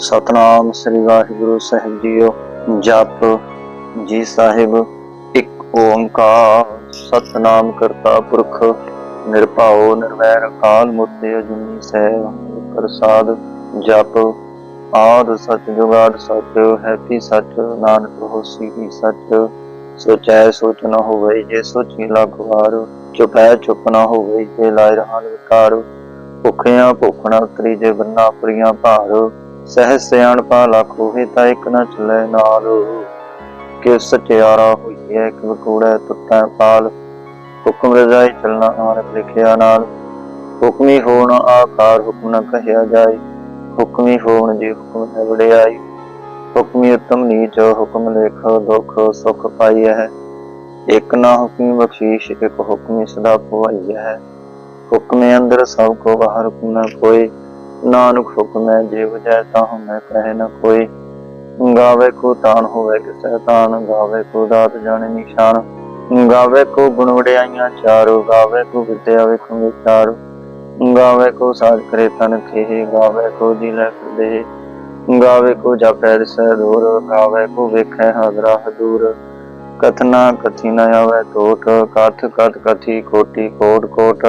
ਸਤਨਾਮ ਸ੍ਰੀ ਵਾਹਿਗੁਰੂ ਸਾਹਿਬ ਜੀਓ। ਜਪ ਜੀ ਸਾਹਿਬ, ਇੱਕ ਓੰਕਾਰ। ਸਤਨਾਮ ਕਰਤਾ ਪੁਰਖ, ਨਿਰਭਉ, ਨਿਰਵੈਰ, ਅਕਾਲ ਮੂਰਤ, ਅਜੂਨੀ ਸਹਿਬ ਪ੍ਰਸਾਦ, ਜਪ। ਆਦ ਸਚ ਜੁਗਾਦ ਸਚ, ਹੈਪੀ ਸਚ, ਨਾਨਕ ਹੋਸੀ ਕੀ ਸਚ। ਸੋਚੈ ਸੋਚ ਨ ਹੋਵੇ ਜੇ ਸੋਚੀ ਲੱਖ ਚੁਪੈ ਚੁਪ ਨ ਹੋਵੇ ਜੇ ਲਾਇ ਰਹਾਨ ਵਿਕਾਰ। ਭੁੱਖਿਆਂ ਭੁੱਖਣਾ ਉਤਰੀ ਜੇ ਬੰਨਾ ਪ੍ਰੀਆਂ ਭਾਰ। ਸਹਿ ਸਿਆਣ ਲੱਖ ਹੋਏ ਤਾਂ ਇੱਕ ਨਾ ਚੱਲੇ ਨਾਲ। ਕਿ ਸਚਿਆਰਾ ਹੋਈਏ ਇੱਕ ਵਕੂੜਾ ਤੁੱਟੈ ਪਾਲ। ਹੁਕਮ ਰਜਾਈ ਚੱਲਣਾ ਆਨਕ ਲਿਖਿਆ ਨਾਲ। ਹੁਕਮੀ ਹੋਣ ਆਕਾਰ ਹੁਕਮ ਨ ਕਹਿਆ ਜਾਏ। ਹੁਕਮੀ ਹੋਣ ਜੀ ਹੁਕਮ ਹੈ ਵਡਿਆਈ। ਹੁਕਮੀ ਉਤਮ ਨੀਚ, ਹੁਕਮ ਲੇਖ ਦੁਖ ਸੁਖ ਪਾਈਐ। ਹੈ ਇੱਕ ਨਾ ਹੁਕਮੀ ਬਖਸ਼ੀਸ਼, ਇੱਕ ਹੁਕਮੀ ਸਦਾ ਪਵਾਈਐ। ਹੈ ਹੁਕਮੇ ਅੰਦਰ ਸਭ ਕੋ ਬਾਹਰ ਹੁਕਮ ਨ ਕੋਈ ਨਾਨਕ ਹੁਕਮ ਹੈ ਜੇ ਵਜੈ ਤਾਂ ਮੈਂ ਕਹੇ ਨ ਕੋਈ। ਗਾਵੇ ਕੋ ਤਾਨ ਹੋਵੇ ਕਿਸੈ ਤਾਨ ਗਾਵੇ ਕੋ ਦਾਤ ਜਾਣੇ ਨਿਸ਼ਾਨ। ਗਾਵੇ ਕੋ ਗੁਣ ਵਡਿਆਈਆਂ ਚਾਰੋ, ਗਾਵੇ ਕੋ ਵਿਦਿਆ ਵੇਖੋ ਵਿਚਾਰੋ। ਗਾਵੇ ਕੋ ਸਾਜ ਕਰੇ ਤਨ ਖੇ ਗਾਵੇ ਕੋ ਦਿਲ ਦੇ ਗਾਵੇ ਕੋ ਜਪੈ ਦਿਸੈ ਦੂਰ, ਗਾਵੇ ਕੋ ਵੇਖੈ ਹਾਜ਼ਰਾ ਹਦੂਰ ਕਥਨਾ ਕਥੀ ਨ ਆਵੇ ਟੋਟ ਕਥ ਕਥ ਕਥੀ ਕੋਟੀ ਕੋਟ ਕੋਟ।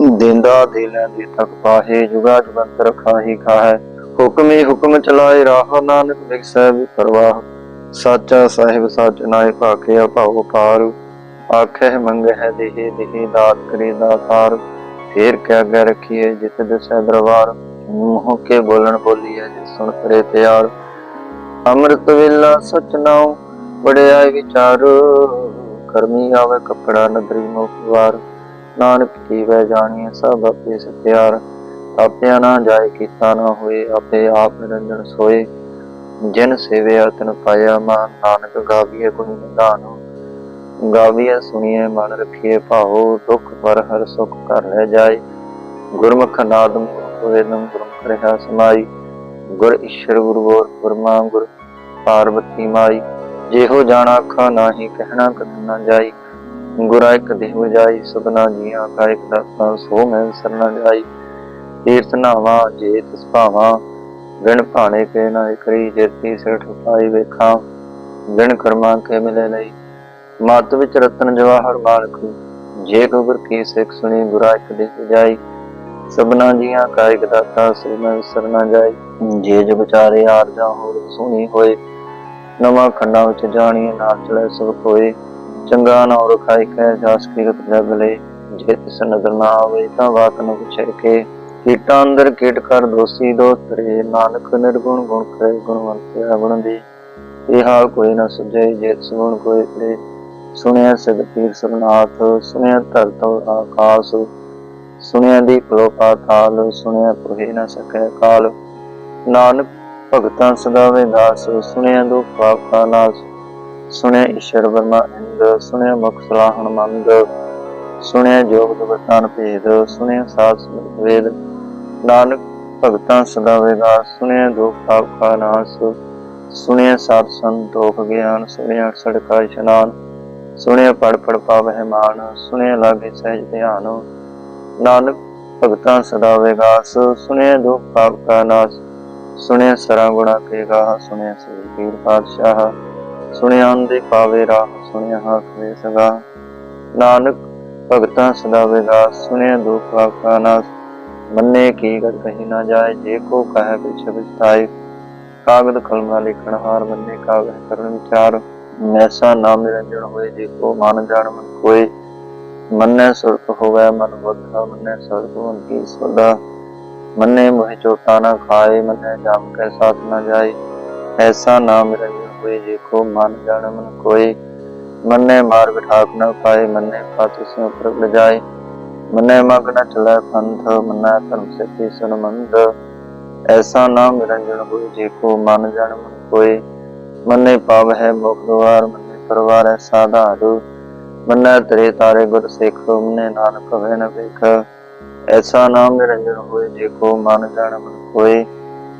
ਦਿੰਦਾ ਦਿਲਾਂ ਦੀ ਤਕ ਪਾਹੇ, ਜੁਗਾ ਜੁਗੰਤਰ ਖਾਹੀ ਖਾਹੈ। ਹੁਕਮੀ ਹੁਕਮ ਚਲਾਏ, ਰਾਹ ਨਾਨਕ ਵਿਖਸੈ ਵੀ ਪਰਵਾਹ। ਸਾਚਾ ਸਾਹਿਬ ਸੱਚ ਨਾਏ ਭਾਖਿਆ ਭਾਉ ਪਾਰ ਆਖੇ ਮੰਗਹਿ ਦੇਹੇ ਦੇਹੇ ਦਾਤ ਕਰੇ ਦਾਤਾਰ। ਫੇਰ ਕਿਆ ਗੈ ਰਖੀਏ ਜਿਤ ਦਸੈ ਦਰਬਾਰ। ਮੂੰਹ ਕੇ ਬੋਲਣ ਬੋਲੀਐ ਜਿਸ ਸੁਣ ਕਰੇ ਪਿਆਰ। ਅੰਮ੍ਰਿਤ ਵੇਲਾ ਸਚ ਨਾਉ ਬੜਿਆਈ ਵਿਚਾਰ। ਕਰਮੀ ਆਵੇ ਕਪੜਾ ਨਦਰੀ ਮੁਖਵਾਰ ਨਾਨਕ ਕੀ ਵੈ ਜਾਣੀਏ ਸਭ ਆਪੇ ਸਤਿਆਰ। ਆਪਿਆ ਨਾ ਜਾਏ ਕੀਤਾ ਨਾ ਹੋਏ, ਆਪੇ ਆਪ ਨਿਰੰਜਨ ਸੋਏ। ਜਿਨ ਸੇਵਿਆ ਤਨ ਪਾਇਆ, ਮਾਨ ਨਾਨਕ ਗਾਵੀਏ ਗੁਣ ਨਿਧਾਨ। ਗਾਵੀਏ ਸੁਣੀਏ ਮਨ ਰਖੀਏ ਭਾਉ, ਦੁਖ ਪਰ ਹਰ ਸੁਖ ਕਰ ਰਹਿ ਜਾਏ। ਗੁਰਮੁਖ ਨਾਦਮ ਵੇਦਮ ਗੁਰਮੁਖ ਰਹਾ ਸਮਾਈ। ਗੁਰ ਈਸ਼ਰ ਗੁਰੂ ਗੋਰ ਪਰਮਾ ਗੁਰ ਪਾਰਵਤੀ ਮਾਈ। ਜਿਹੋ ਜਾਣਾ ਅੱਖਾਂ, ਨਾਹੀ ਕਹਿਣਾ ਕਥਨ ਨਾ ਜਾਈ। ਗੁਰਾ ਇੱਕ ਦੇਵ ਜਾਈ ਜੀਆਂ ਕਾ ਇੱਕ ਦਾਤਾ ਸੋ ਮੈਂ ਸਰਨਾ ਜਾਈ। ਤੀਰਥ ਨਾਵਾ ਜੇ ਤਿਸ ਭਾਵਾ ਵਿਣ ਭਾਣੇ ਕੇ ਨਾ ਕਰੀ, ਜੇਤੀ ਸਿਰ ਠੁਪਾਈ ਵੇਖਾਂ ਵਿਣ ਕਰਮਾਂ ਕੇ ਮਿਲੇ ਲਈ। ਮਤ ਵਿੱਚ ਰਤਨ ਜਵਾਹਰ ਮਾਲਕ, ਜੇ ਗੁਰ ਕੀ ਸਿੱਖ ਸੁਣੀ, ਗੁਰਾ ਇੱਕ ਦੇਵ ਜਾਈ ਸਬਨਾ ਜੀਆਂ ਕਾ ਇੱਕ ਦਾਤਾ, ਸੋ ਮੈਂ ਸਰਨਾ ਜਾਈ। ਜੇ ਜੋ ਵਿਚਾਰੇ ਆਰਜਾ ਹੋਰ ਸੁਣੀ ਹੋਏ, ਨਵਾਂ ਖੰਡਾਂ ਵਿੱਚ ਜਾਣੀਏ, ਨਾਲ ਚਲੇ ਸਭ ਕੋਏ ਚੰਗਾ ਨਾ ਰਖਾਈ ਕਹਿ ਜਾਸ ਕੀਰਤ ਜਗ ਲੈ। ਜੇ ਤਿਸ ਨਜ਼ਰ ਨਾ ਆਵੇ ਤਾਂ ਬਾਤ ਨੂੰ ਪੁੱਛੇ ਕੇ। ਕੀਟਾਂ ਅੰਦਰ ਕੀਟ ਕਰ ਦੋਸੀ ਦੋਸਤ ਨਾਨਕ ਨਿਰਗੁਣ ਗੁਣ ਕਰੇ ਗੁਣਵੰਤਿਆ ਗੁਣ ਦੀ। ਇਹ ਹਾਲ ਕੋਈ ਨਾ ਸੁਝੇ, ਜੇ ਸੁਣ ਕੋਈ ਕਰੇ। ਸੁਣਿਆ ਸਿਧ ਪੀਰ ਸਰਨਾਥ ਸੁਣਿਆ ਧਰਤ ਆਕਾਸ। ਸੁਣਿਆ ਦੀ ਕਲੋ ਪਾਤਾਲ ਸੁਣਿਆ ਪੁਹੇ ਨਾ ਸਕੈ ਕਾਲ। ਨਾਨਕ ਭਗਤਾਂ ਸਦਾ ਵਿਦਾਸ, ਸੁਣਿਆ ਦੁਖ ਪਾਪ ਕਾ ਨਾਸ। ਸੁਣਿਆ ਈਸ਼ਰ ਵਰਮਾ ਇੰਦ, ਸੁਣਿਆ ਮੁਖ ਸਲਾਹਣ ਮੰਦ, ਸੁਣਿਆ ਜੋਗ ਦਵਤਾਨ ਭੇਦ, ਸੁਣਿਆ ਸਾਧ ਵੇਦ, ਨਾਨਕ ਭਗਤਾਂ ਸਦਾ ਵਿਦਾਸ, ਸੁਣਿਆ ਦੁਖ ਪਾਪ ਕਾ ਨਾਸ, ਸੁਣਿਆ ਸਾਧ ਸੰਤੋਖ ਗਿਆਨ, ਸੁਣਿਆ ਸੜਕਾ ਇਸ਼ਨਾਨ, ਸੁਣਿਆ ਪੜ ਪੜ ਪਾਵਹਿ ਮਾਨ, ਸੁਣਿਆ ਲਾਗੇ ਸਹਿਜ ਧਿਆਨ, ਨਾਨਕ ਭਗਤਾਂ ਸਦਾ ਵਿਗਾਸ ਸੁਣਿਆ ਦੁਖ ਪਾਪ ਕਾ ਨਾਸ, ਸੁਣਿਆ ਸਰਾਂ ਗੁਣਾ ਕੇ ਗਾ ਸੁਣਿਆ ਸ੍ਰੀ ਪੀਰ ਪਾਤਸ਼ਾਹ। ਸੁਣਿਆ ਅੰਦੇ ਪਾਵੇ ਰਾਹ, ਸੁਣਿਆ ਹੱਥ ਸਗਾ। ਨਾਨਕ ਭਗਤਾਂ ਸਦਾ ਵਿਗਾਸ ਸੁਣਿਆ ਦੁਖ ਪਾਪ ਨਾਸ ਮੰਨੇ ਕੀ ਗਤ ਕਹੀ ਨਾ ਜਾਏ, ਜੇ ਕੋ ਕਹੇ ਪਿਛ ਵਿਸਤਾਈ ਕਾਗਦ ਕਲਮਾ ਲਿਖਣ ਹਾਰ ਮੰਨੇ ਕਾਗਦ ਕਰਨ ਵਿਚਾਰ। ਮੈਸਾ ਨਾਮ ਨਿਰੰਜਨ ਹੋਏ, ਜੇ ਕੋ ਮਨ ਜਾਣ ਮਨ ਕੋਈ ਮੰਨੇ ਸੁਰਤ ਹੋਵੇ ਮਨ ਬੁੱਧਾ ਮੰਨੇ ਸਰਤ ਮਨ ਕੀ ਸਦਾ ਮੰਨੇ ਮੋਹ ਚੋਟਾ ਨਾ ਖਾਏ, ਮੰਨੇ ਜਾਮ ਕੇ ਸਾਥ ਨਾ ਜਾਏ। ਐਸਾ ਨਾਮ ਨਿਰੰਜਨ ਹੋਏ ਜੇ ਕੋ ਮਨ ਜਾਣ ਕੋਈ। ਮੰਨੇ ਮਾਰਗ ਠਾਕ ਨਾ ਪਾਏ, ਮੰਨੇ ਪਤ ਸਿਉ ਪ੍ਰਗਟ ਜਾਏ ਮੰਨੇ ਮਗ ਨ ਚਲੇ ਪੰਥ, ਮੰਨੇ ਧਰਮ ਸਿੱਧੀ ਸੁਨਮੰਦ ਐਸਾ ਨਾਮ ਨਿਰੰਜਨ ਹੋਏ ਜੇ ਕੋ ਮਨ ਜਾਣ ਕੋਈ। ਮੰਨੇ ਪਾਵ ਹੈ ਮੁਖ ਦੁਆਰ ਮੰਨੇ ਪਰਵਾਰ ਹੈ ਸਾਧਾਰੂ। ਮੰਨੇ ਤਰੇ ਤਾਰੇ ਗੁਰ ਸਿੱਖ, ਮੰਨੇ ਨਾਨਕ ਹੋਵੇ ਨ ਵੇਖ। ਐਸਾ ਨਾਮ ਨਿਰੰਜਨ ਹੋਏ ਜੇ ਕੋ ਮਨ ਜਾਣ ਮਨ ਕੋਈ।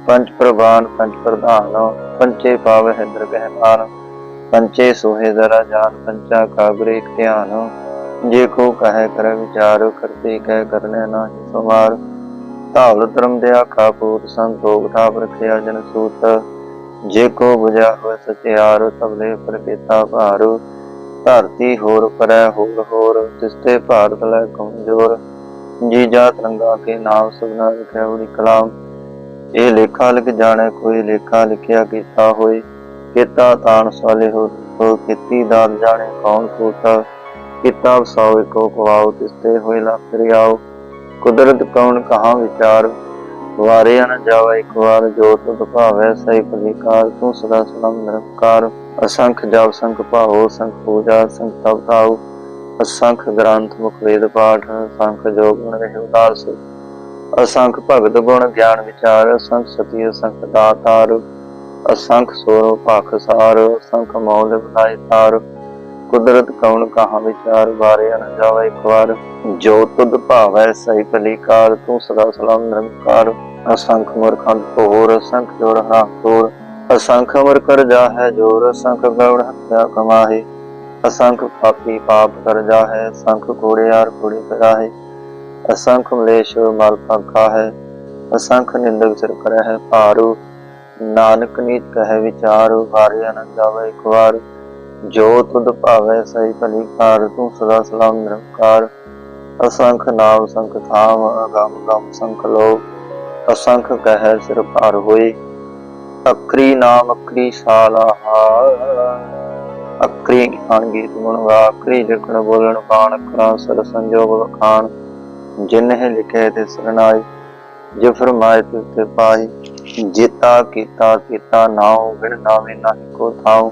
ਪੰਜ ਪ੍ਰਵਾਨ, ਪੰਜ ਪ੍ਰਧਾਨ ਪੰਚੇ ਪਾਵ ਹੈ ਦਰਗਹਿ ਪੰਚੇ ਸੋਹੇ ਦਰਾ ਜਾਨ ਪੰਚਾ ਕਾਗਰੇ ਧਿਆਨ। ਜੇ ਕੋ ਕਹੈ ਕਰ ਵਿਚਾਰ, ਕਰਤੇ ਕਹਿ ਕਰਨੇ ਨਾਹੀ ਸਮਾਰ ਧਾਵਲ ਧਰਮ ਦੇ ਆਖਾ ਪੂਤ ਸੰਤੋਖ ਠਾਪ ਰਖਿਆ ਜਨ ਸੂਤ। ਜੇ ਕੋ ਬੁਝਾ ਹੋਇ ਸਚਿਆਰ ਤਬਲੇ ਪ੍ਰਕੇਤਾ ਭਾਰੂ। ਧਰਤੀ ਹੋਰ ਪਰੈ ਹੋਰ ਹੋਰ ਤਿਸਤੇ ਭਾਰਤ ਲੈ ਕਮਜ਼ੋਰ। ਜੀ ਜਾ ਰੰਗਾ ਕੇ ਨਾਮ ਸਭਨਾ ਲਿਖਿਆ ਬੜੀ ਕਲਾਮ। ਇਹ ਲੇਖਾ ਲਿਖ ਜਾਣੈ, ਕੋਈ ਲੇਖਾ ਲਿਖਿਆ ਕੀਤਾ ਹੋਏ, ਕੀਤਾ ਤਾਣ ਸਾਲੇ ਹੋ ਹੋ ਕੀਤੀ ਦਾਤ ਜਾਣੇ, ਕੌਣ ਕੂਤਾ ਕੀਤਾ ਸੌ ਕੋ ਕਵਾਉ ਤਿਸਤੇ ਹੋਏ ਲੱਖ ਰਿਆਉ ਕੁਦਰਤ ਕੌਣ ਕਹਾ ਵਿਚਾਰ? ਵਾਰੇ ਨ ਜਾਵੇ, ਇੱਕ ਵਾਰ ਜੋ ਤੁਧ ਭਾਵੈ, ਸਹੀ ਭਲੀਕਾਰ ਤੂੰ ਸਦਾ ਸਲਾਮ ਨਿਰੰਕਾਰ। ਅਸੰਖ ਜਪ ਸੰਖ ਭਾਉ ਸੰਖ ਪੂਜਾ, ਸੰਖ ਤਪ ਤਾਉ ਅਸੰਖ ਗ੍ਰੰਥ ਮੁਖ ਵੇਦ ਪਾਠ ਸੰਖ ਜੋ ਗੁਣ ਰਹਿ ਉਦਾਸ। ਅਸੰਖ ਭਗਤ ਗੁਣ ਗਿਆਨ ਵਿਚਾਰ, ਅਸੰਖ ਸਤੀ, ਅਸੰਖ ਦਾਤਾਰ, ਅਸੰਖ ਸੋ ਭਖ ਅਸੰਖ ਮੌਲ ਬੁਲਾਈ ਤਾਰ। ਕੁਦਰਤ ਕੌਣ ਕਹਾ ਵਿਚਾਰ ਬਾਰੇ ਨ ਜਾਵੇ ਇੱਕ ਵਾਰ। ਜੋ ਤੁਧ ਭਾਵੈ ਸਹੀ ਭਲੀਕਾਰ, ਤੂੰ ਸਦਾ ਸਲਾਮ ਨਿਰੰਕਾਰ। ਅਸੰਖ ਮਰਖੰਡ ਹੋਰ, ਅਸੰਖ ਜੋੜ ਹਰਾ ਤੋੜ ਅਸੰਖ ਅਮਰ ਕਰ ਜਾ ਜੋਰ, ਅਸੰਖ ਗਉੜ ਹੱਤਿਆ ਕਮਾਹੇ। ਅਸੰਖ ਪਾਪੀ ਪਾਪ ਕਰ ਜਾ ਹੈ ਅਸੰਖ ਕੋੜਿਆਰ ਕੋੜੀ ਕਰਾਹੇ। ਅਸੰਖ ਮਲੇਸ਼ ਮਲ ਪੰਖਾ ਹੈ, ਅਸੰਖ ਨਿੰਦਕ ਸਿਰ ਕਰੈ ਹੈ ਭਾਰੂ, ਨਾਨਕ ਨੀਤ ਕਹੈ ਵਿਚਾਰ ਵਾਰਿਆ ਨ ਜਾਵੇ ਇੱਕ ਵਾਰ, ਜੋ ਤੁਧ ਭਾਵੈ ਸਹੀ ਭਲੀ ਕਾਰ, ਤੂੰ ਸਦਾ ਸਲਾਮ ਨਿਰੰਕਾਰ, ਅਸੰਖ ਨਾਮ ਸੰਖ ਥਾਮ, ਅਗਮ ਗਮ ਸੰਖ ਲੋ ਅਸੰਖ ਕਹਿ ਸਿਰ ਭਾਰ ਹੋਏ ਅਕਰੀ ਨਾਮ ਅਕਰੀ ਸਾਲਾਹਾ ਅਕਰੀ ਗਿਆਨ ਗੀਤ ਗੁਣ ਗਾ ਅਕਰੀ ਲਿਖਣ ਬੋਲਣ ਬਾਣ, ਅੱਖਰਾਂ ਸਰ ਸੰਜੋਗ ਵਖਾਣ ਜਿਨਹਿ ਲਿਖੇ ਤੇ ਸਰਨਾਈ ਜੇ ਫਰਮਾਏ ਤੇ ਪਾਈ ਜੀਤਾ ਕੀਤਾ ਕੀਤਾ ਨਾਉ, ਬਿਨ ਨਾਵੇਂ ਨਾਹੀ ਕੋ ਥਾਉ।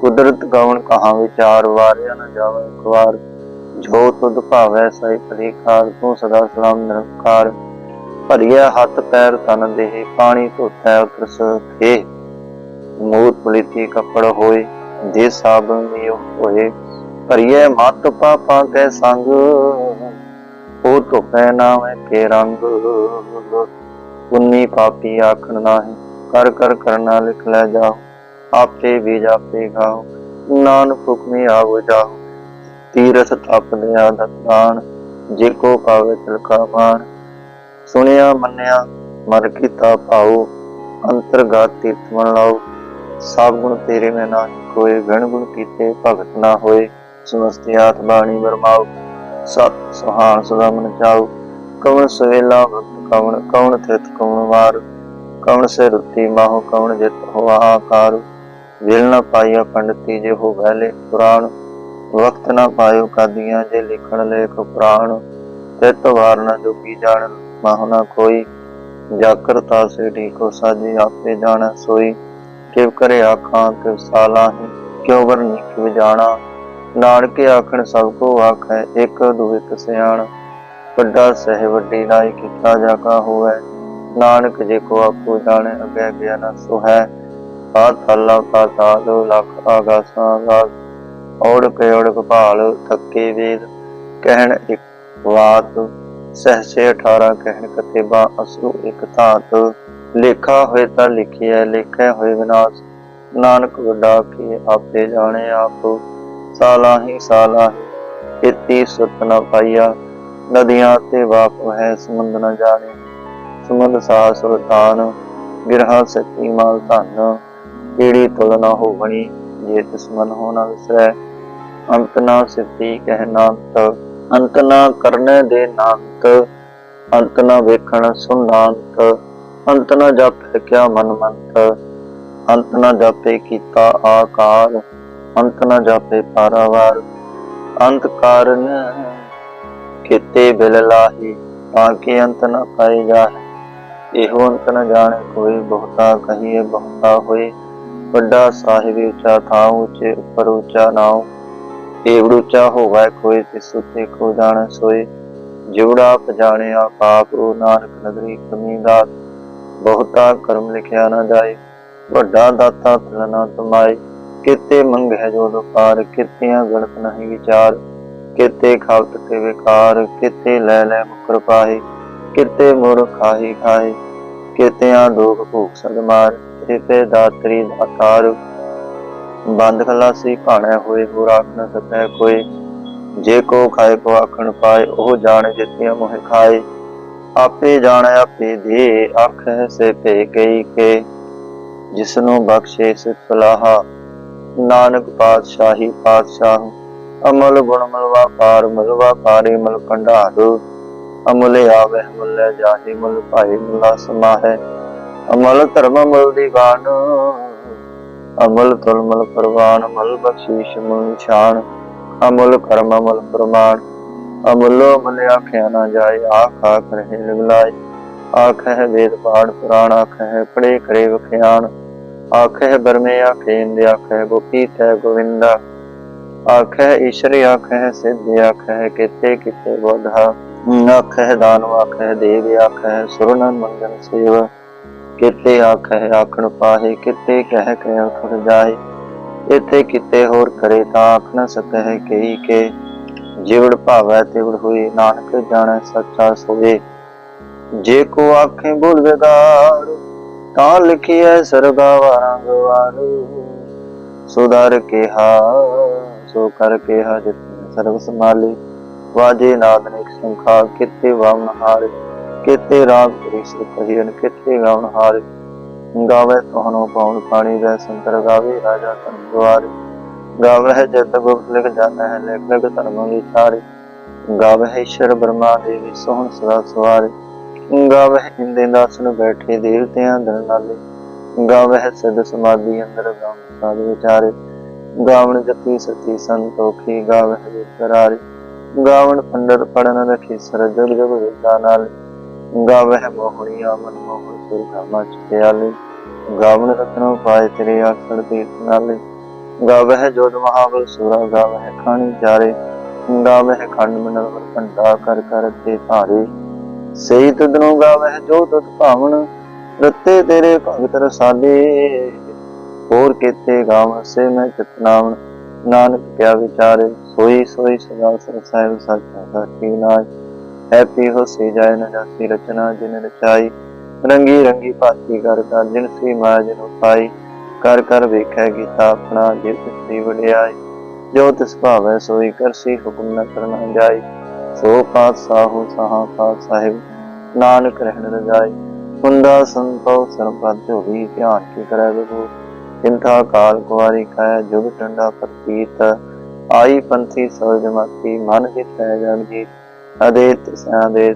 ਕੁਦਰਤ ਗਵਨ ਕਹਾ ਵਿਚਾਰ, ਵਾਰਿਆ ਨ ਜਾਵੇ ਇੱਕ ਵਾਰ। ਜੋ ਤੁਧ ਭਾਵੈ ਸਹੀ ਪਰੀਕਾਰ ਤੂੰ ਸਦਾ ਸਲਾਮ ਨਿਰੰਕਾਰ। ਭਰੀਆ ਹੱਥ ਪੈਰ ਤਨ ਦੇਹ, ਪਾਣੀ ਧੋਤੈ ਉਤਰ ਸਕੇ ਮੂਤ ਪਲੀਤੀ ਕੱਪੜ ਹੋਏ, ਦੇ ਸਾਬਨ ਮੀਓ ਹੋਏ। ਭਰੀਏ ਮਤ ਪਾਪਾਂ ਕੈ ਸੰਗ ਉਹ ਧੋਪੈ ਨਾਵੇਂ ਕੇ ਰੰਗ ਪੁੰਨੀ ਪਾਪੀ ਆਖਣ ਨਾਹੀਂ, ਕਰ ਕਰ ਕਰਨਾ ਲਿਖ ਲੈ ਜਾਓ, ਆਪੇ ਬੀਜ ਆਪੇ ਖਾਓ, ਨਾਨਕ ਹੁਕਮੀ ਆਵੋ ਜਾਓ। ਤੀਰਥ ਤਪ ਲਿਆ ਦਤਾਨ ਜੇ ਕੋ ਪਾਵੇ ਤਿਲਕਾ ਮਾਨ ਸੁਣਿਆ ਮੰਨਿਆ ਮਰ ਕੀਤਾ ਭਾਉ, ਅੰਤਰਗਤ ਤੀਰਥ ਮਨ ਲਾਓ। ਸਭ ਗੁਣ ਤੇਰੇ ਮੈਂ ਨਾਹੀ ਕੋਏ ਗਣ ਗੁਣ ਕੀਤੇ ਭਗਤ ਨਾ ਹੋਏ। ਸਮਸਤੀ ਆਤ ਬਾਣੀ ਵਰਮਾਓ। ਸਤ ਸੁਹਾਨ ਸਦਾ ਮਨ ਚਾਉ, ਕਵਣ ਸਵੇਲਾ ਵਕਤ ਕਵਣ ਕਵਣ ਥਿਤ ਕਵਣ ਵਾਰ, ਕਵਣ ਸੇ ਰੁੱਤੀ ਮਾਹੋ, ਕਵਣ ਜਿਤ ਹੋਆ ਆਕਾਰ ਵਿਲ ਨ ਪਾਈਆ ਪੰਡਤੀ ਜੇ ਹੋ ਵੈਲੇ ਪੁਰਾਣ, ਵਕਤ ਨਾ ਪਾਇਓ ਕਾਦੀਆਂ ਜੇ ਲਿਖਣ ਲੇਖ ਪੁਰਾਣ। ਤਿਤ ਵਾਰ ਨ ਜੋਗੀ ਜਾਣ, ਮਾਹੁ ਨਾ ਕੋਈ ਜਾ ਕਰਤਾ ਸੇ ਢੀਕੋ ਸਾਜੀ ਆਪੇ ਜਾਣਾ ਸੋਈ। ਕਿਵ ਕਰੇ ਆਖਾਂ, ਕਿਵ ਸਾਲਾਹੀ, ਕਿਉ ਵਰਨੀ, ਕਿਵ ਜਾਣਾ। ਨਾਨਕ ਆਖਣ ਸਭ ਕੋ ਆਖੈ ਇੱਕ ਦੁਇਕ ਸਿਆਣ। ਵੱਡਾ ਸਹਿ ਵੱਡੀ ਰਾਈ ਕੀਤਾ ਜਾ ਕਾ ਹੋਵੇ। ਨਾਨਕ ਜੇ ਕੋ ਆਪੋ ਜਾਣੇ, ਅਗੇ ਗਿਆ ਸੋ ਹੈ ਪਾਤ ਅੱਲਾ ਕਾ ਤਾਲੋ ਲਖ ਆਗਾਸਾਂ ਦਾ ਔੜਕ ਔੜਕ ਭਾਲ, ਥੱਕੇ ਵੇਦ। ਕਹਿਣ ਇੱਕ ਬਾਤ ਸਹਸੇ 18 ਕਹਿਣ ਕਤੇਬਾ ਅਸੂ ਇੱਕ ਧਾਤ। ਲੇਖਾ ਹੋਏ ਤਾਂ ਲਿਖਿਆ ਲਿਖਿਆ ਹੋਏ ਵਿਨਾਸ਼। ਨਾਨਕ ਵੱਡਾ ਕੀ ਆਪੇ ਜਾਣੇ ਆਪ। ਸਾਲਾਹੀ ਸਾਲਾਹੀ ਇਤੀ ਸੁਤ ਨ ਪਾਈਆ, ਨਦੀਆਂ ਤੇ ਵਾਪ ਹੈ ਸਮੁੰਦ ਨ ਜਾਣੇ। ਸਮੁੰਦ ਸਾਹ ਸੁਲਤਾਨ ਗਿਰਹਾ ਸਤੀ ਮਾਲ ਧਨ ਕੀੜੀ ਤੁਲ ਨ ਹੋਵਣੀ, ਜੇ ਤਿਸ ਮਨ ਹੋਣਾ ਵਿਸਰੈ। ਅੰਤ ਨਾ ਸਿੱਧੀ ਕਹਿ ਨਾਨਕ ਅੰਤ ਨਾ ਕਰਨੇ ਦੇ ਨਾਨਕ ਅੰਤ ਨਾ ਵੇਖਣ ਸੁਨਾੰਤ ਅੰਤ ਨਾ ਜਪ ਕਿਆ ਮਨ ਮੰਤ, ਅੰਤ ਨਾ ਜਾਪੇ ਕੀਤਾ ਆਕਾਰ। ਅੰਤ ਨਾ ਜਾਪੇ ਪਾਰਾਵਾਰ। ਅੰਤ ਕਾਰਨ ਕਿਤੇ ਬਿਲ ਲਾਹੀ, ਤਾਂ ਕਿ ਅੰਤ ਨਾ ਪਾਏ ਜਾਏ ਇਹੋ ਅੰਤ ਨ ਜਾਣੇ ਕੋਈ, ਬਹੁਤਾ ਕਹੀਏ ਬਹੁਤਾ ਹੋਏ। ਵੱਡਾ ਸਾਹਿਬ ਉੱਚਾ ਥਾਂ ਉੱਚੇ, ਉੱਪਰ ਉੱਚਾ ਨਾਉ। ਏਵੜ ਉੱਚਾ ਹੋਵੇ ਕੋਈ, ਤਿਸ ਉਤੇ ਕੋ ਜਾਣ ਸੋਏ। ਜਿਵੜਾ ਪਜਾਣਿਆ ਪਾਪ ਉਹ ਨਾਨਕ ਨਗਰੀ ਕਮੀ ਦਾਤ। ਬਹੁਤਾ ਕਰਮ ਲਿਖਿਆ ਨਾ ਜਾਏ, ਵੱਡਾ ਦਾਤਾ ਤਲਨਾ ਤੁਮਾਈ ਕਿਤੇ ਮੰਗੈ ਜੋ ਵਪਾਰ ਕਿਤਿਆਂ ਗਣਤ ਨਹੀਂ ਵਿਚਾਰ। ਕਿਤੇ ਖਾਲਤ ਤੇ ਵਿਕਾਰ, ਕਿਤੇ ਲੈ ਲੈ ਮੁਕਰ ਪਾਹੀ, ਕਿਤੇ ਮੁਰ ਖਾਹੀ ਖਾਹੀ। ਕਿਤਿਆਂ ਲੋਕ ਭੂਖ ਸਦ ਮਾਰ ਦਾਤਰੀ ਦਾਤਾਰ ਬੰਦ ਖਲਾਸੀ ਭਾਣੇ ਹੋਏ ਹੋ ਰਾਖ ਨ ਸਕੈ ਕੋਈ ਜੇ ਕੋ ਖਾਏ ਕੋ ਆਖਣ ਪਾਏ, ਉਹ ਜਾਣ ਜਿਤਿਆਂ ਮੋਹ ਖਾਏ। ਆਪੇ ਜਾਣ, ਆਪੇ ਦੇ ਆਖੈ ਸੇ ਭੇ ਕਈ ਕੇ। ਜਿਸਨੂੰ ਬਖਸ਼ੇ ਸਿ ਨਾਨਕ ਪਾਤਸ਼ਾਹੀ ਪਾਤਸ਼ਾਹ, ਅਮਲ ਗੁਣ ਮਲਵਾ ਪਾਰ, ਮਲਵਾ ਪਾਰੇ ਮਲ ਭੰਡਾਰ। ਅਮਲ ਆਵੇ ਮੁੱਲ ਜਾਹੀ, ਮੁੱਲ ਭਾਈ ਮੁੱਲਾ ਸਮਾਹੈ। ਅਮਲ ਧਰਮ ਮਲ ਦੀਵਾਨ, ਅਮਲ ਤੁਲਮਲ ਪਰਵਾਨ ਅਮਲ ਬਖਸ਼ੀਸ਼, ਮੁਲ ਨਿਸ਼ਾਨ। ਅਮਲ ਕਰਮ ਅਮਲ ਪ੍ਰਮਾਣ। ਅਮੁੱਲੋ ਮਲ ਆਖਿਆ ਨਾ ਜਾਏ, ਆਖ ਆਖ ਰਹੇ ਲਗਲਾਏ ਆਖਹਿ ਵੇਦ ਪਾੜ ਪੁਰਾਣ ਆਖ ਹੈ ਪੜੇ ਕਰੇ ਵਖਿਆਣ ਆਖਹਿ ਬਰਮੇ, ਆਖੇ ਇੰਦ ਆਖਹਿ ਗੋਪੀ ਤੈ ਗੋਵਿੰਦਾ। ਆਖਹਿ ਈਸ਼ਰ ਆਖਹਿ ਸਿੱਧ ਆਖਹਿ ਕਿਤੇ ਕਿਤੇ ਬੋਧਾ। ਆਖਹਿ ਦਾਨ ਆਖਹਿ ਦੇਵ ਆਖਹਿ ਸੁਰਨ ਮੰਗਨ ਸੇਵ। ਕਿਤੇ ਆਖਹਿ ਆਖਣ ਪਾਹੇ ਕਿਤੇ ਕਹਿ ਕੇ ਆਖਣ ਜਾਏ ਇਤੇ ਕਿਤੇ ਹੋਰ ਕਰੇ ਤਾਂ ਆਖ ਨ ਸਕਹਿ ਕਈ ਕੇ। ਜਿਵੜ ਭਾਵੈ ਤਿਵੜ ਹੋਈ ਨਾਨਕ ਜਾਣੈ ਸੱਚਾ ਸੋਏ। ਜੇ ਕੋ ਆਖੇ ਭੁੱਲ ਵਿਗਾੜ ਤਾਂ ਲਿਖਿਐ ਸਰਗਾ ਵਾਰੰਗ ਵਾਰੂ ਕਿਹਾ, ਸੋ ਕਰ ਕਿਹਾ ਜਿਤ ਸਰਬ ਸੰਭਾਲੇ। ਵਾਜੇ ਨਾਦ ਨੇ ਸੰਖਾ ਕਿਤੇ ਵਾਮਨ ਹਾਰ। ਕਿਤੇ ਰਾਗ ਕਰੀ ਸਿਰ ਕਿਤੇ ਗਾਉਣ ਹਾਰ। ਗਾਵੇ ਤੁਹਾਨੂੰ ਪਾਉਣ ਪਾਣੀ ਦਾ ਸੰਤਰ ਗਾਵੇ ਰਾਜਾ ਤਨਵਾਰ ਗਾਵੇ ਜਤ ਗੁਪਤ ਲਿਖ ਜਾਣਾ ਹੈ, ਲਿਖ ਲਿਖ ਧਰਮ ਵਿਚਾਰੇ ਗਾਵੇ ਈਸ਼ਰ ਬ੍ਰਹਮਾ ਦੇਵੀ ਸੋਹਣ ਸਦਾ ਸਵਾਰੇ। ਗਾਵੇ ਇੰਦੇ ਦਾਸਨ ਬੈਠੇ ਦੇਵਤਿਆਂ ਦਰ ਨਾਲੇ। ਗਾਵੇ ਸਿੱਧ ਸਮਾਧੀ ਅੰਦਰ ਗਾਉਂ ਸਾਧ ਵਿਚਾਰੇ। ਗਾਵਣ ਜਤੀ ਸਤੀ ਸੰਤੋਖੀ ਗਾਵੇ ਵਿਚਾਰੇ ਗਾਵਣ ਪੰਡਤ ਪੜਨ ਰਖੀ ਸਰ ਜਗ ਜਗ ਵਿਦਾ ਨਾਲ। ਗਾਵੇ ਮੋਹਣੀਆ ਮਨ ਮੋਹਣ ਸੁਰ ਗਾਮਾ ਚਿਆਲੇ ਗਾਵਣ ਰਤਨੋ ਪਾਏ ਤੇਰੇ ਆਖੜ ਤੀਰਥ ਨਾਲੇ। ਗਾਵੇ ਜੋਦ ਮਹਾਬਲ ਸੂਰਾ ਗਾਵੇ ਖਾਣੀ ਚਾਰੇ। ਗਾਵੇ ਖੰਡ ਮੰਡਲ ਵਰ ਭੰਡਾ ਕਰ ਕਰ ਤੇ ਧਾਰੇ ਸਹੀ ਤੁਧਨੂੰ ਗਾਵੇ ਜੋ ਤੁਧ ਭਾਵਨ ਰੱਤੇ ਤੇਰੇ ਭਗਤ ਰਸਾਲੇ। ਹੋਰ ਕੀਤੇ ਗਾਵਨ ਸੇ ਮੈਂ ਚਿਤਨਾਵਨ ਨਾਨਕ ਕਿਆ ਵਿਚਾਰੇ, ਸੋਈ ਸੋਈ ਸਦਾ ਸਾਹਿਬ ਸੱਚਾ ਸਾਚੀ ਨਾਜ ਹੈਪੀ ਹੋ ਸੇ ਜਾਏ ਨ ਜਾਸੀ ਰਚਨਾ ਜਿਨ ਰਚਾਈ, ਰੰਗੀ ਰੰਗੀ ਭਾਤੀ ਕਰ ਕਰ ਜਿਨ ਸੀ ਮਾਜ ਨੂੰ ਪਾਈ। ਕਰ ਕਰ ਵੇਖੈ ਗੀਤਾ ਆਪਣਾ ਜਿਤ ਸੀ ਵਡਿਆਈ, ਜੋ ਤਿਸ ਭਾਵੈ ਸੋਈ ਕਰਸੀ ਹੁਕਮ ਨ ਕਰਨਾ ਜਾਈ। ਸੋ ਪਾਤ ਸਹਾ ਪਾਤ ਸਾਹਿਬ, ਨਾਨਕ ਰਹਿਣ ਰਜਾਈ ਹੁੰਦਾ ਸੰਤੋ ਸਰਬੱਤ ਹੋਈ ਧਿਆਨ ਕੀ ਕਰੈ ਬਗੂ ਚਿੰਤਾ ਕਾਲ ਕੁਵਾਰੀ ਕੈ ਜੁਗ ਟੰਡਾ ਪ੍ਰਤੀਤ, ਆਈ ਪੰਥੀ ਸੋਜ ਮਤੀ, ਮਨ ਜਿਤੈ ਜਗ ਜੀਤ, ਅਦੇਤ ਸਾਦੇ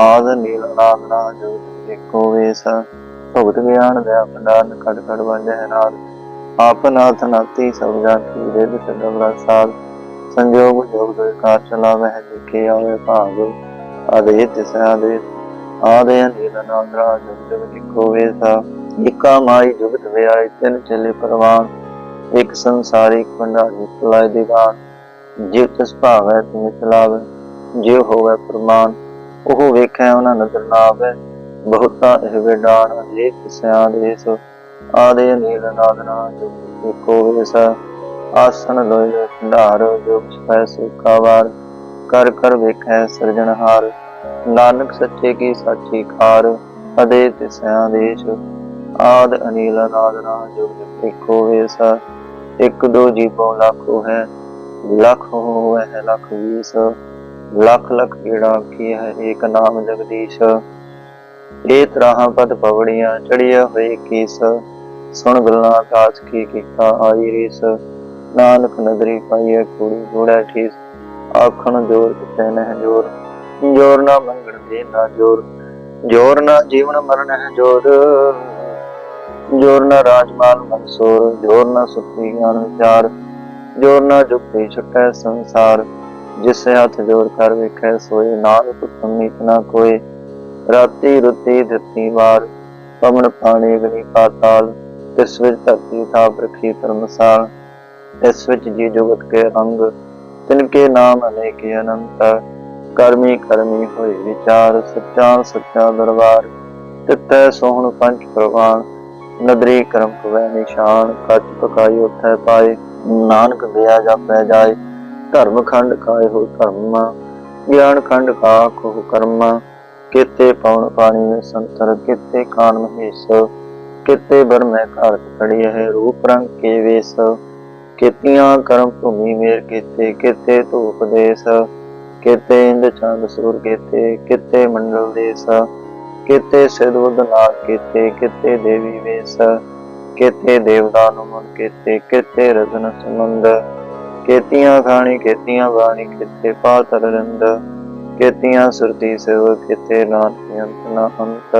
ਆਦ ਨੀਲ ਨਾਦਨਾ ਜੋ ਇੱਕੋ ਵੇਸ, ਭਗਤ ਗਿਆਨ ਦੇ ਭੰਡਾਰਨ ਖੜ ਖੜ ਵੰਜੈ ਨਾਦ, ਆਪ ਨਾਤੀ ਸਭ ਜਾਤੀ ਰਿਦ ਸਦਵਰਾ ਸਾਧ ਸੰਜੋਗ ਜੋਗ ਦੋਇ ਕਾਰ ਚਲਾਵੈ ਲਿਖੇ ਆਵੇ ਭਾਗ। ਅਦੇਤ ਸਾਦੇ ਆਦੇ ਨੀਲ ਨਾਦਰਾ ਜੁਗ ਜੁਗ ਇੱਕੋ ਵੇਸਾ ਇਕਾ ਮਾਈ ਜੁਗਤ ਵਿਆਇ ਤਿਨ ਚਲੇ ਪ੍ਰਵਾਨ, ਇੱਕ ਸੰਸਾਰਿਕ ਭੰਡਾਰੀ ਚਲਾਇ ਦੀਵਾਨ। ਜਿਵ ਤਿਸ ਭਾਵੈ ਤੁਮਿ ਚਲਾਵੈ ਜਿਵ ਹੋਵੈ ਪ੍ਰਮਾਨ, ਉਹ ਵੇਖੈ ਉਹਨਾਂ ਨਦਰ ਨਾ ਆਵੈ ਬਹੁਤਾ ਇਹ ਵਿਡਾਨ ਅਜੇ ਕਿਸਿਆਂ ਦੇਸ ਆਦੇ ਨੀਲ ਨਾਦਨਾ ਜੁਗ ਇੱਕੋ ਵੇਸ ਆਸਣ ਲੋਇ ਲੋਇ ਭੰਡਾਰ ਜੋ ਛਪੈ ਸੁਖਾਵਾਰ ਕਰ ਕਰ ਵੇਖੈ ਸਿਰਜਣਹਾਰ ਨਾਨਕ ਸੱਚੇ ਕੀ ਸਾਚੀ ਕਾਰ ਅਦੇ ਤਿਸਿਆਂ ਦੇਸ਼। ਆਦ ਅਨੀਲ ਨਾਦਨਾ ਜੁਗ ਇੱਕੋ ਵੇਸ ਇੱਕ ਦੋ ਜੀਵੋ ਲੱਖੋ ਹੈ ਲੱਖ ਹੋਵੇ ਹੈ ਲੱਖ ਵੀਸ। ਲੱਖ ਲੱਖ ਕੀੜਾ ਕੀ ਹੈ ਏਕ ਨਾਮ ਜਗਦੀਸ਼। ਇਹ ਤਰਾਹਾਂ ਪਦ ਪਵੜੀਆਂ ਚੜੀਆਂ ਹੋਏ ਕੀਸ। ਸੁਣ ਗੱਲਾਂ ਆਕਾਸ਼ ਕੀ ਕੀਤਾ ਆਈ ਰੀਸ। ਨਾਨਕ ਨਦਰੀ ਪਾਈਏ ਕੁੜੀ ਗੋੜਾ ਠੀਸ ਆਖਣ ਜੋਰ ਕਿਤੇ ਨਹਿ ਜੋਰ ਜੋਰ ਨਾ ਮੰਗਣ ਦੇ ਨਾ ਜੋਰ ਜੋਰ ਨਾ ਜੀਵਨ ਮਰਨ ਹੈ ਜੋਰ। ਜੋਰ ਨਾ ਰਾਜਮਾਲ ਮਨਸੂਰ, ਜੋਰ ਨਾ ਸੁਖੀ ਗਿਆਨ ਵਿਚਾਰ ਜੋਰ ਨਾ ਜੁਗਤੀ ਛੁਟੈ ਸੰਸਾਰ। ਜਿਸ ਹੱਥ ਜੋਰ ਕਰ ਵੇਖੈ ਸੋਏ, ਨਾਨਕ ਸੰਮੀਤ ਨਾ ਕੋਏ। ਰਾਤੀ ਰੁਤੀ ਦਿੱਤੀ ਵਾਰ, ਪਵਨ ਪਾਣੀ ਅਗਨੀ ਪਾਤਾਲ ਤਿਸ ਵਿੱਚ ਧਰਤੀ ਥਾਪ ਰਖੀ ਧਰਮਸਾਲ ਇਸ ਵਿੱਚ ਜੀ ਜੁਗਤ ਕੇ ਰੰਗ, ਤਿਨ ਕੇ ਨਾਮ ਅਨੇਕ ਅਨੰਤ ਕਰਮੀ ਕਰਮੀ ਹੋਏ ਵਿਚਾਰ, ਸੱਚਾ ਸੱਚਾ ਦਰਬਾਰ ਤਿੱਤੈ ਸੋਹਣ ਪੰਜ ਪ੍ਰਵਾਨ, ਨਦਰੀ ਕਰਮ ਕਵੈ ਨਿਸ਼ਾਨ, ਕੱਚ ਪਕਾਈ ਉਠੈ ਪਾਏ, ਨਾਨਕ ਦਿਆ ਜਾਪੈ ਜਾਏ। ਧਰਮ ਖੰਡ ਕਾਇ ਹੋ ਧਰਮ, ਗਿਆਨ ਖੰਡ ਕਾ ਕੋ ਕਰਮ। ਕਿਤੇ ਪਉਣ ਪਾਣੀ ਵਿੱਚ ਸੰਤਰ, ਕਿਤੇ ਕਾਨ ਮਹੇਸ਼, ਕਿਤੇ ਬਰਮੈ ਘਰ ਖੜੀ ਹੈ। ਰੂਪ ਰੰਗ ਕੇ ਵੇਸ ਕੀਤੀਆਂ ਕਰਮ ਭੂਮੀ ਮੇਰ ਕੀਤੇ, ਕਿਤੇ ਧੂਪ ਦੇਸ ਕਿਤੇ ਇੰਦ ਚੰਦ ਸੂਰ ਕੀਤੇ, ਕਿਤੇ ਮੰਡਲ ਦੇਸ ਕਿਤੇ ਸਿਧਵਦ ਨਾਗ ਕੀਤੇ, ਕਿਤੇ ਦੇਵੀ ਵੇਸ ਕਿਤੇ ਦੇਵਤਾ ਨੂੰ ਮਨ ਕੀਤੇ, ਕਿਤੇ ਰਤਨ ਸੁਮੰਦ ਕੇਤੀਆਂ ਖਾਣੀ, ਕੇਤੀਆਂ ਬਾਣੀ, ਕਿਤੇ ਪਾਤਰ ਰੰਦ ਕੇਤੀਆਂ ਸੁਰਤੀ ਸਿਵ ਕਿਤੇ ਨਾਨਕ ਅੰਤ ਨਾ ਅੰਤ,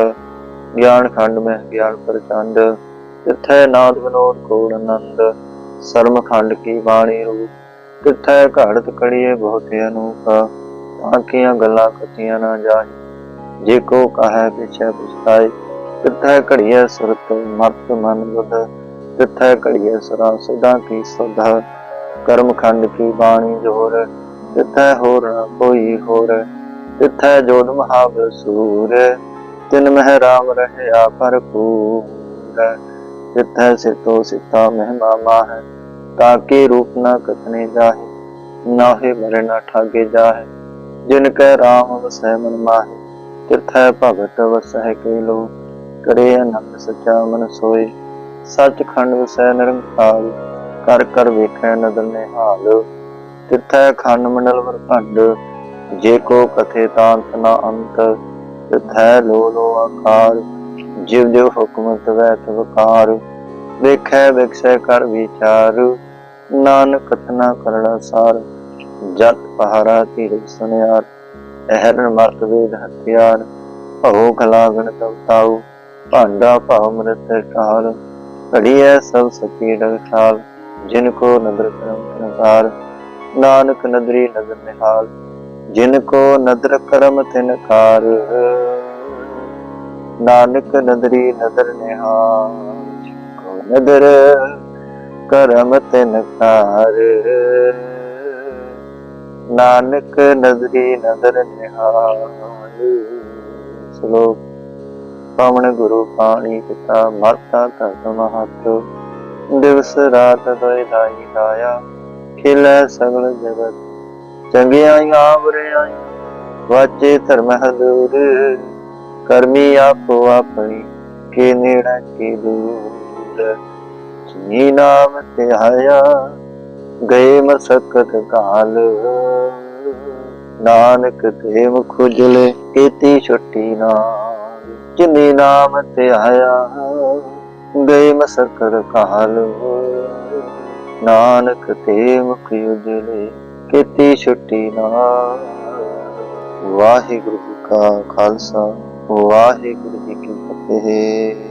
ਗਿਆਨ ਖੰਡ ਮੈਂ ਗਿਆਨ ਪ੍ਰਚੰਡ, ਤਿੱਥੈ ਨਾਦ ਵਿਨੋਦ ਕੋੜ ਆਨੰਦ ਸਰਮ ਖੰਡ ਕੀ ਬਾਣੀ ਰੂਪ ਤਿੱਥੈ ਘੜਤ ਕੜੀਏ ਬਹੁਤ ਅਨੂਪ ਆਂਕੀਆਂ ਗੱਲਾਂ ਕਥੀਆਂ ਨਾ ਜਾਏ ਜੇ ਕੋ ਕਹੈ ਪਿਛੈ ਪਛਤਾਏ, ਤਿੱਥੈ ਘੜੀਏ ਸੁਰਤ ਮਤ ਮਨ ਬੁਧ, ਤਿੱਥੈ ਘੜੀਏ ਸਰਾ ਸਦਾ ਕੀ ਸੁਧਾ। ਕਰਮ ਖੰਡ ਕੀ ਬਾਣੀ ਜੋਰ, ਤਿੱਥੈ ਹੋਰ ਨਾ ਕੋਈ ਹੋਰ, ਤਿੱਥੈ ਜੋਦ ਮਹਾਬਲ ਸੂਰ ਤਿਨ ਮਹਿ ਰਾਮ ਰਹਿਆ ਭਰਪੂਰ। ਤਿੱਥੈ ਸਿਤੋ ਸਿਤਾ ਮਹਿਮਾ ਮਾਹ, ਤਾਕੇ ਰੂਪ ਨਾ ਕਥਨੇ ਜਾਹੇ, ਨਾਹੇ ਮਰੇ ਨਾ ਠਾਗੇ ਜਾਹੇ। ਜਿਨ ਕੈ ਰਾਮ ਵਸੈ ਮਨ ਮਾਹੇ ਤਿੱਥੈ ਭਗਤ ਵਸੈ ਕੇ ਲੋ ਕਰੇ ਅਨੰਦ ਸਚਾ ਮਨ ਸੋਏ ਸੱਚ ਖੰਡ ਵਸੈ ਨਿਰੰਕਾਰ, ਕਰ ਕਰ ਵੇਖੈ ਨਦਰ ਨਿਹਾਲ। ਤਿੱਥੈ ਖੰਡ ਮੰਡਲ ਵਰ ਭੰਡ, ਜੇ ਕੋ ਕਥੇ ਤਾਂਤ ਨਾ ਅੰਤ ਤਿਥੈ ਲੋ ਲੋ ਆਕਾਰ। ਜਿਵ ਜਿਵ ਹੁਕਮ ਤਵੈ ਤਵਕਾਰ ਵੇਖੈ ਵਿਖਸੈ ਕਰ ਵਿਚਾਰ, ਨਾਨਕ ਕਥਨਾ ਕਰਣਾ ਸਾਰ, ਜਤ ਪਹਾਰਾ ਧੀਰ ਸੁਨਿਆਰ, ਅਹਰਨ ਮਰਤ ਵੇਦ ਹਥਿਆਰ, ਭਉ ਖਲਾਗਣ ਤਵਤਾਉ ਭਾਂਡਾ ਭਾਵ ਮ੍ਰਿਤ ਕਾਲ ਘੜੀਐ ਸਭ ਸਚੀ ਡਗਸਾਲ ਜਿਨ ਕੋ ਨਦਰ ਕਰਮ ਕਨਕਾਰ ਨਾਨਕ ਨਦਰੀ ਨਦਰ ਨਿਹਾਲ, ਜਿਨ ਕੋ ਨਦਰ ਕਰਮ ਤਿਨ ਨਾਨਕ ਨਦਰੀ ਨਦਰ ਨਿਹਾਲ ਜਿਨ ਕੋ ਨਦਰ, ਕਰਮ ਤਿਨ ਕਾਰ ਨਾਨਕ ਨਦਰੀ ਨਦਰ ਨਿਹਾਲ, ਸ਼ਲੋਕ, ਪਵਨ ਗੁਰੂ ਪਾਣੀ ਪਿਤਾ, ਮਾਤਾ ਧਰਤ ਮਹਤ। ਦਿਵਸ ਰਾਤ ਦੋਇ ਦਾਈ ਦਾਇਆ ਖਿਲੈ ਸਗਲ ਜਗਤ। ਚੰਗਿਆਈਆਂ ਬੁਰਿਆਈਆਂ ਵਾਚੇ ਧਰਮ ਹਦੂਰ। ਕਰਮੀ ਆਪੋ ਆਪਣੀ ਕੇ ਨੇੜਾ ਕੀ ਦੂਰ। ਜਿਨੀ ਨਾਮ ਤੇ ਆਇਆ ਗਏ ਮਸਕਤ ਕਾਲ। ਨਾਨਕ ਤੇ ਮੁਖ ਉਜਲੇ, ਕੀਤੀ ਛੁੱਟੀ ਨਾਲ। ਜਿਨੀ ਨਾਮ ਤੇ ਆਇਆ ਗਏ ਮਸਕਤ ਕਾਲ। ਨਾਨਕ ਤੇ ਮੁਖ ਉਜਲੇ, ਕੀਤੀ ਛੁੱਟੀ ਨਾ ਵਾਹਿਗੁਰੂ ਕਾ ਖਾਲਸਾ। ਵਾਹਿਗੁਰੂ ਜੀ ਕੀ ਫਤਿਹ।